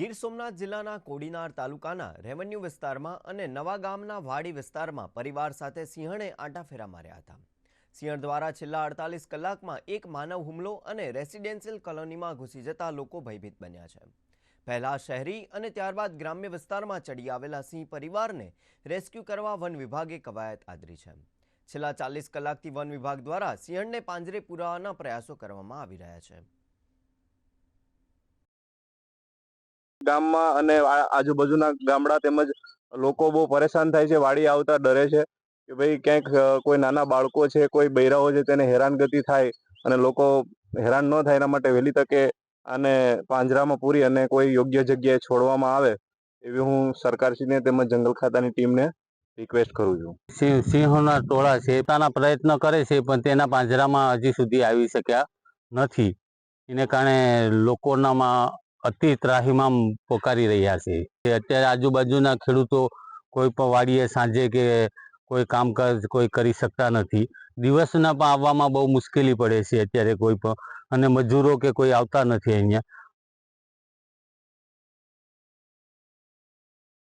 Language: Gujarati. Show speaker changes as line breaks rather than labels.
ગીર સોમનાથ જિલ્લાના કોડીનાર તાલુકાના રેવન્યુ વિસ્તારમાં અને નવા ગામના વાડી વિસ્તારમાં પરિવાર સાથે સિંહણે આંટાફેરા માર્યા હતા. સિંહણ દ્વારા છેલ્લા અડતાલીસ કલાકમાં એક માનવ હુમલો અને રેસિડેન્શિયલ કોલોનીમાં ઘૂસી જતા લોકો ભયભીત બન્યા છે. પહેલા શહેરી અને ત્યારબાદ ગ્રામ્ય વિસ્તારમાં ચડી આવેલા સિંહ પરિવારને રેસ્ક્યુ કરવા વન વિભાગે કવાયત આદરી છે. છેલ્લા ચાલીસ કલાકથી વન વિભાગ દ્વારા સિંહણને પાંજરે પુરાવાના પ્રયાસો કરવામાં આવી રહ્યા છે.
ગામમાં અને આજુબાજુના ગામડા તેમજ લોકો બહુ પરેશાન થાય છે, વાડી આવતા ડરે છે કે ભાઈ ક્યાંક કોઈ નાના બાળકો છે, કોઈ બૈરાઓ છે તેને હેરાનગતિ થાય અને લોકો હેરાન ન થાય એના માટે વહેલી તકે આને પાંજરામાં પૂરી અને કોઈ યોગ્ય જગ્યાએ છોડવામાં આવે એવી હું સરકારશ્રીને તેમજ જંગલ ખાતાની ટીમને રિક્વેસ્ટ કરું છું.
સિંહ, સિંહોના ટોળા છે પોતાના પ્રયત્ન કરે છે, પણ તેના પાંજરામાં હજી સુધી આવી શક્યા નથી. એને કારણે લોકોનામાં અતિ ત્રાહીમામ પોકારી રહ્યા છે. અત્યારે આજુબાજુના ખેડૂતો કોઈ પણ વાડીએ સાંજે કે કોઈ કામકાજ કોઈ કરી શકતા નથી. દિવસના પણ આવવામાં બહુ મુશ્કેલી પડે છે અત્યારે કોઈ પણ. અને મજૂરો કે કોઈ આવતા નથી અહીંયા.